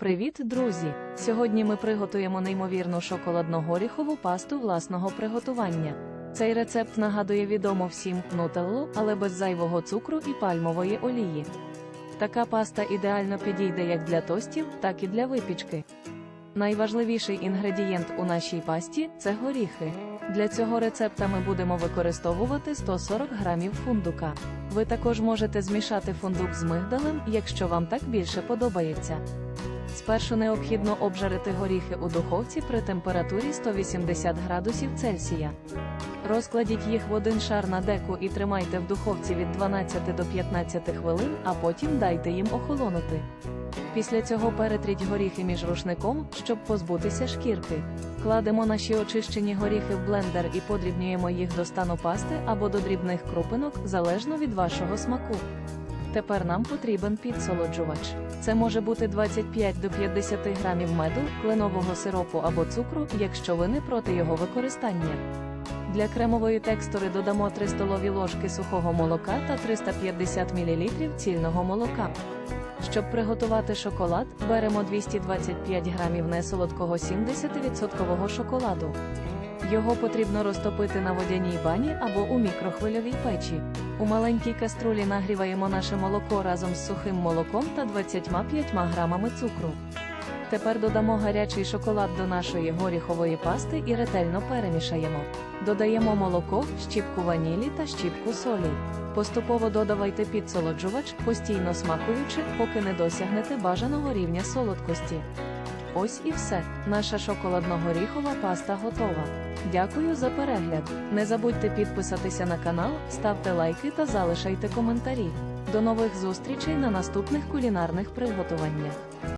Привіт, друзі! Сьогодні ми приготуємо неймовірну шоколадно-горіхову пасту власного приготування. Цей рецепт нагадує відомо всім нутеллу, але без зайвого цукру і пальмової олії. Така паста ідеально підійде як для тостів, так і для випічки. Найважливіший інгредієнт у нашій пасті це горіхи. Для цього рецепта ми будемо використовувати 140 грамів фундука. Ви також можете змішати фундук з мигдалем, якщо вам так більше подобається. Спершу необхідно обжарити горіхи у духовці при температурі 180 градусів Цельсія. Розкладіть їх в один шар на деку і тримайте в духовці від 12 до 15 хвилин, а потім дайте їм охолонути. Після цього перетріть горіхи між рушником, щоб позбутися шкірки. Кладемо наші очищені горіхи в блендер і подрібнюємо їх до стану пасти або до дрібних крупинок, залежно від вашого смаку. Тепер нам потрібен підсолоджувач. Це може бути 25 до 50 грамів меду, кленового сиропу або цукру, якщо ви не проти його використання. Для кремової текстури додамо 3 столові ложки сухого молока та 350 мл цільного молока. Щоб приготувати шоколад, беремо 225 грамів несолодкого 70% шоколаду. Його потрібно розтопити на водяній бані або у мікрохвильовій печі. У маленькій каструлі нагріваємо наше молоко разом з сухим молоком та 25 грамами цукру. Тепер додамо гарячий шоколад до нашої горіхової пасти і ретельно перемішаємо. Додаємо молоко, щіпку ванілі та щіпку солі. Поступово додавайте підсолоджувач, постійно смакуючи, поки не досягнете бажаного рівня солодкості. Ось і все. Наша шоколадно-горіхова паста готова. Дякую за перегляд. Не забудьте підписатися на канал, ставте лайки та залишайте коментарі. До нових зустрічей на наступних кулінарних приготуваннях.